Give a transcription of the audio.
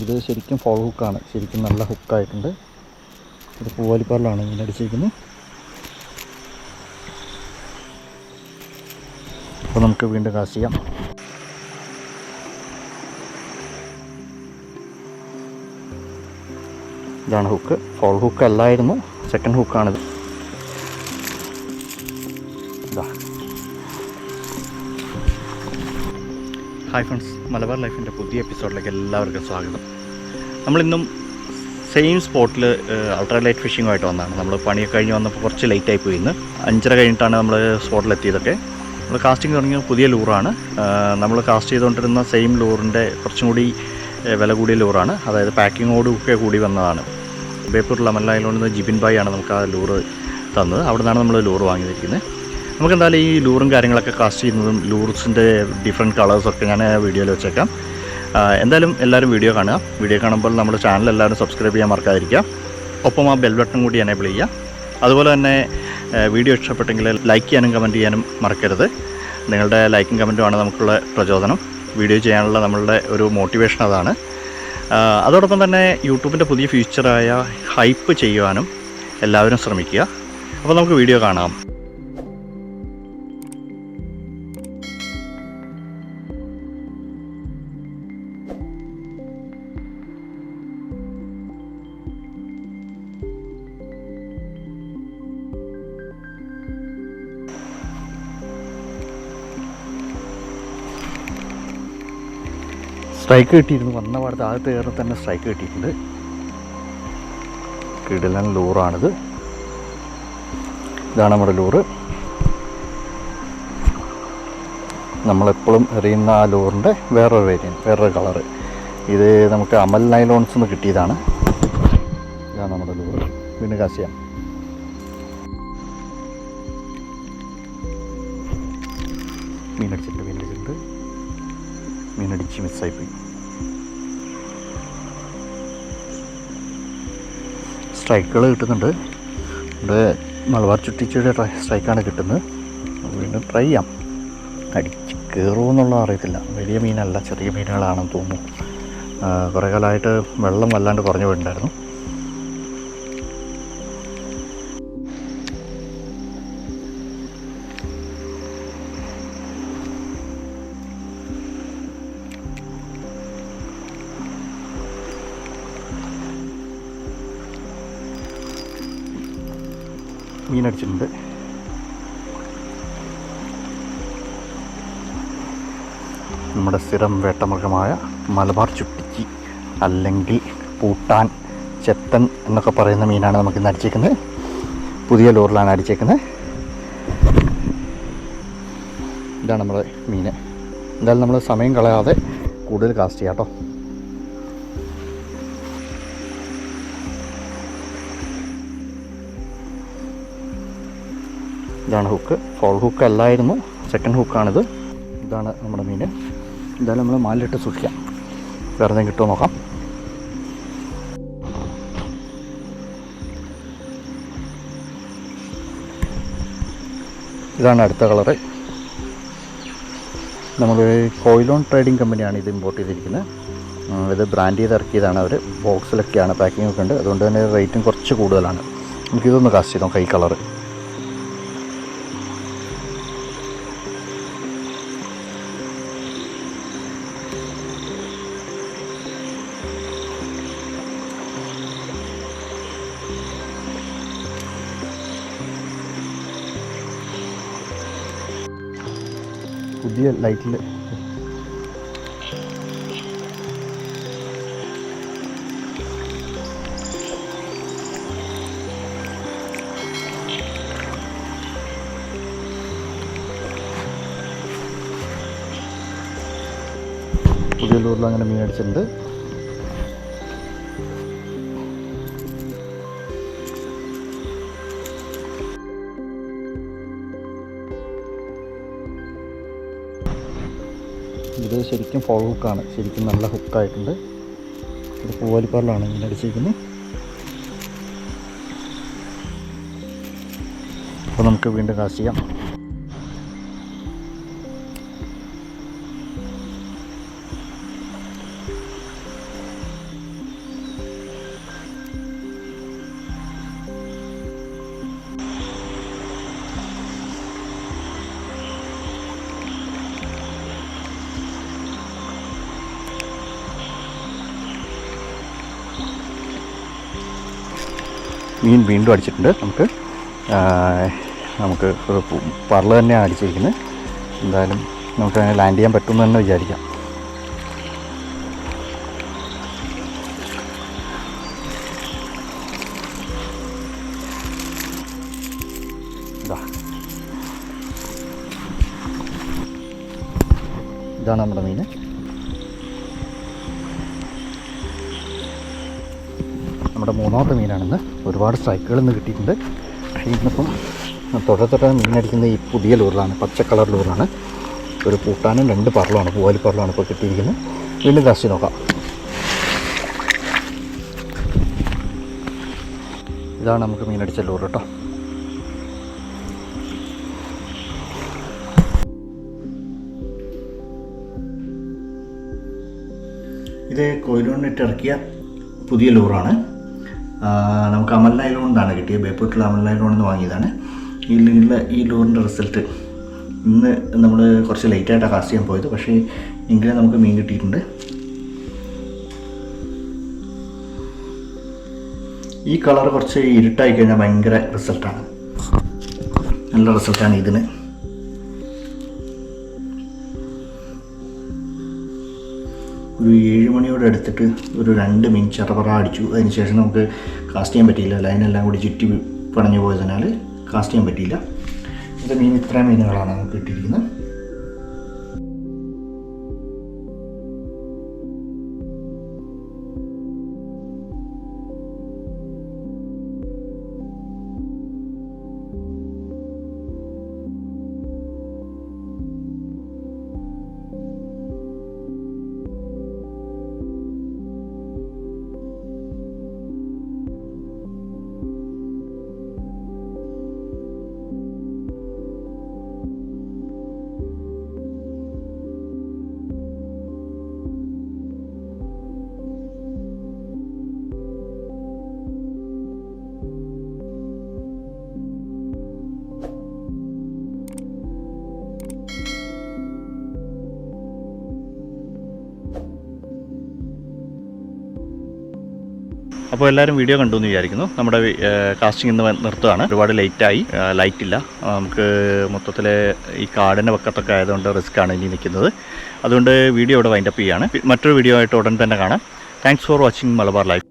ഇത് ശരിക്കും ഫോൾ ഹുക്കാണ് ശരിക്കും നല്ല ഹുക്കായിട്ടുണ്ട് ഇത് പൂവാലിപ്പാറിലാണ് ഇങ്ങനെ അടിച്ചിരിക്കുന്നത്. അപ്പോൾ നമുക്ക് വീണ്ടും കാസ്റ്റ് ചെയ്യാം. ഇതാണ് ഹുക്ക് ഫോൾ ഹുക്ക് അല്ലായിരുന്നു. സെക്കൻഡ് ഹുക്കാണിത് ഇതാ. ഹായ് ഫ്രണ്ട്സ് മലബാർ ലൈഫിന്റെ പുതിയ എപ്പിസോഡിലേക്ക് എല്ലാവർക്കും സ്വാഗതം. നമ്മളിന്നും സെയിം സ്പോട്ടിൽ അൾട്രാലൈറ്റ് ഫിഷിങ്ങുമായിട്ട് വന്നതാണ്. നമ്മൾ പണിയൊക്കെ കഴിഞ്ഞ് വന്നപ്പോൾ കുറച്ച് ലേറ്റ് ആയി പോയി ഇന്ന്. അഞ്ചര കഴിഞ്ഞിട്ടാണ് നമ്മൾ സ്പോട്ടിലെത്തിയതൊക്കെ നമ്മൾ കാസ്റ്റിംഗ് തുടങ്ങിയ പുതിയ ലൂറാണ് നമ്മൾ കാസ്റ്റ് ചെയ്തുകൊണ്ടിരുന്ന സെയിം ലൂറിന്റെ കുറച്ചും കൂടി വില കൂടിയ ലൂറാണ് അതായത് പാക്കിങ്ങോട് ഒക്കെ കൂടി വന്നതാണ്. ബേപ്പൂർ ലെമനിലായതുകൊണ്ട് ജിബിൻ ബായി ആണ് നമുക്ക് ആ ലൂറ് തന്നത്. അവിടെ നിന്നാണ് നമ്മൾ ലൂറ് വാങ്ങിയിരിക്കുന്നത്. നമുക്ക് എന്തായാലും ഈ ലൂറും കാര്യങ്ങളൊക്കെ കാസ്റ്റ് ചെയ്യുന്നതും ലൂർസിന്റെ ഡിഫറെന്റ് കളേഴ്സൊക്കെ ഞാൻ വീഡിയോയിൽ വെച്ചേക്കാം. എന്തായാലും എല്ലാവരും വീഡിയോ കാണുക. വീഡിയോ കാണുമ്പോൾ നമ്മുടെ ചാനൽ എല്ലാവരും സബ്സ്ക്രൈബ് ചെയ്യാൻ മറക്കാതിരിക്കുക. ഒപ്പം ആ ബെൽ ബട്ടൺ കൂടി എനേബിൾ ചെയ്യുക. അതുപോലെ തന്നെ വീഡിയോ ഇഷ്ടപ്പെട്ടെങ്കിൽ ലൈക്ക് ചെയ്യാനും കമന്റ് ചെയ്യാനും മറക്കരുത്. നിങ്ങളുടെ ലൈക്കും കമന്റുമാണ് നമുക്കുള്ള പ്രചോദനം. വീഡിയോ ചെയ്യാനുള്ള നമ്മളുടെ ഒരു മോട്ടിവേഷൻ അതാണ്. അതോടൊപ്പം തന്നെ യൂട്യൂബിന്റെ പുതിയ ഫീച്ചറായ ഹൈപ്പ് ചെയ്യുവാനും എല്ലാവരും ശ്രമിക്കുക. അപ്പോൾ നമുക്ക് വീഡിയോ കാണാം. സ്ട്രൈക്ക് കിട്ടിയിരുന്നു. വന്ന പാടത്ത് ആദ്യത്തെ കയറി തന്നെ സ്ട്രൈക്ക് കിട്ടിയിട്ടുണ്ട്. കിടിലൻ ലൂറാണിത്. ഇതാണ് നമ്മുടെ ലൂറ്. നമ്മളെപ്പോഴും എറിയുന്ന ആ ലൂറിന്റെ വേറൊരു വേരിയന്റ് വേറൊരു കളറ് ഇത് നമുക്ക് അമൽ നൈലോൺസ് നിന്ന് കിട്ടിയതാണ്. ഇതാണ് നമ്മുടെ ലൂറ്. വീണ്ടും കാശിയാണ് മീനടിച്ചിട്ടുണ്ട് മീനടിച്ചിട്ടുണ്ട് മീനടിച്ച് മിസ്സായിപ്പോയി. സ്ട്രൈക്കുകൾ കിട്ടുന്നുണ്ട്. ഇവിടെ മലബാർ ചുറ്റിച്ചയുടെ സ്ട്രൈക്കാണ് കിട്ടുന്നത്. വീണ്ടും ട്രൈ ചെയ്യാം. അടിച്ച് കയറുമെന്നുള്ള അറിയത്തില്ല. വലിയ മീനല്ല ചെറിയ മീനുകളാണെന്ന് തോന്നുന്നു. കുറേ കാലമായിട്ട് വെള്ളം വല്ലാണ്ട് കുറഞ്ഞു പോയിട്ടുണ്ടായിരുന്നു. മീനടിച്ചിട്ടുണ്ട്. നമ്മുടെ സ്ഥിരം വേട്ടമൃഗമായ മലബാർ ചുട്ടിച്ചി അല്ലെങ്കിൽ പൂട്ടാൻ ചെത്തൻ എന്നൊക്കെ പറയുന്ന മീനാണ് നമുക്ക് ഇന്ന് അടിച്ചേക്കുന്നത്. പുതിയ ലോറിലാണ് അടിച്ചേക്കുന്നത്. ഇതാണ് നമ്മുടെ മീൻ. എന്തായാലും നമ്മൾ സമയം കളയാതെ കൂടുതൽ കാസ്റ്റ് ചെയ്യാം കേട്ടോ. ഇതാണ് ഹുക്ക് ഫോൾ ഹുക്ക് അല്ലായിരുന്നു. സെക്കൻഡ് ഹുക്കാണിത് ഇതാണ് നമ്മുടെ മീൻ. എന്തായാലും നമ്മൾ മാലിലിട്ട് സൂക്ഷിക്കാം. വേറെ എന്തെങ്കിലും കിട്ടുമോ നോക്കാം. ഇതാണ് അടുത്ത കളറ് നമ്മൾ കോയിലോൺ ട്രേഡിംഗ് കമ്പനിയാണ് ഇത് ഇമ്പോർട്ട് ചെയ്തിരിക്കുന്നത്. ഇത് ബ്രാൻഡ് ചെയ്ത് ഇറക്കിയതാണ് അവർ ബോക്സിലൊക്കെയാണ് പാക്കിംഗ് ഒക്കെ ഉണ്ട്. അതുകൊണ്ട് തന്നെ റേറ്റും കുറച്ച് കൂടുതലാണ്. നമുക്കിതൊന്ന് കാസ്റ്റ് ചെയ്തോ കൈ കളറ് പുതിയ ലൈറ്റിൽ പുതിയ ലൂറിൽ അങ്ങനെ മീൻ അടിച്ചിട്ടുണ്ട്. ഇത് ശരിക്കും ഫോൾ ഹുക്കാണ് ശരിക്കും നല്ല ഹുക്കായിട്ടുണ്ട് ഇത് പൂവാലിപ്പാറിലാണ് ഇങ്ങനെ അടിച്ചിരിക്കുന്നത്. അപ്പോൾ നമുക്ക് വീണ്ടും കാസ്റ്റ് ചെയ്യാം. മീൻ വീണ്ടും അടിച്ചിട്ടുണ്ട്. നമുക്ക് നമുക്ക് പറൾ തന്നെയാണ് അടിച്ചിരിക്കുന്നത്. എന്തായാലും നമുക്ക് അങ്ങനെ ലാൻഡ് ചെയ്യാൻ പറ്റുമെന്ന് തന്നെ വിചാരിക്കാം. ഇതാ. ഇതാണ് നമ്മുടെ മീൻ. നമ്മുടെ മൂന്നാമത്തെ മീനാണിന്ന് ഒരുപാട് സ്ട്രൈക്കുകൾ ഇന്ന് കിട്ടിയിട്ടുണ്ട്. ഇന്നിപ്പം തൊട്ട തൊട്ട മീനടിക്കുന്ന ഈ പുതിയ ലൂറിലാണ് പച്ച കളർ ലൂറാണ് ഒരു പൂട്ടാനും രണ്ട് പറളമാണ് പൂവാലി പറളമാണ് ഇപ്പോൾ കിട്ടിയിരിക്കുന്നത്. വീണ്ടും കാശി നോക്കാം. ഇതാണ് നമുക്ക് മീനടിച്ച ലൂർ കേട്ടോ ഇത് കോയിലോണിട്ട് ഇറക്കിയ പുതിയ ലൂറാണ് നമുക്ക് അമൽ എന്നാണ് കിട്ടിയത്. ബേപ്പൂട്ടിൽ അമൽ നൈലോൺ എന്ന് വാങ്ങിയതാണ്. ഈ ലീനിലെ ഈ ലൂറിന്റെ റിസൾട്ട് ഇന്ന് നമ്മൾ കുറച്ച് ലേറ്റായിട്ടാണ് കാസ്റ്റ് ചെയ്യാൻ പോയത്. പക്ഷേ എങ്കിലും നമുക്ക് മീൻ കിട്ടിയിട്ടുണ്ട്. ഈ കളർ കുറച്ച് ഇരുട്ടായി കഴിഞ്ഞാൽ ഭയങ്കര റിസൾട്ടാണ് നല്ല റിസൾട്ടാണ് ഇതിന്. ഒരു ഏഴ് മണിയോട് എടുത്തിട്ട് ഒരു രണ്ട് മിനിറ്റ് ചറപറ അടിച്ചു. അതിനുശേഷം നമുക്ക് കാസ്റ്റ് ചെയ്യാൻ പറ്റിയില്ല. ലൈനെല്ലാം കൂടി ചുറ്റി പണഞ്ഞു പോയതിനാൽ കാസ്റ്റ് ചെയ്യാൻ പറ്റിയില്ല. ഇത് മീൻ ഇത്രയും മീനുകളാണ് നമുക്ക് കിട്ടിയിരിക്കുന്നത്. അപ്പോൾ എല്ലാവരും വീഡിയോ കണ്ടു എന്ന് വിചാരിക്കുന്നു. നമ്മുടെ കാസ്റ്റിംഗ് ഇന്ന് നിർത്തുകയാണ് ഒരുപാട് ലേറ്റായി ലൈറ്റ് ഇല്ല. നമുക്ക് മൊത്തത്തിൽ ഈ കാടിന്റെ പക്കത്തൊക്കെ ആയതുകൊണ്ട് റിസ്ക് ആണ് ഇനി നിൽക്കുന്നത്. അതുകൊണ്ട് വീഡിയോ ഇവിടെ വൈൻഡപ്പ് ചെയ്യുകയാണ് മറ്റൊരു വീഡിയോ ആയിട്ട് ഉടൻ തന്നെ കാണാം. Thanks for watching Malabar life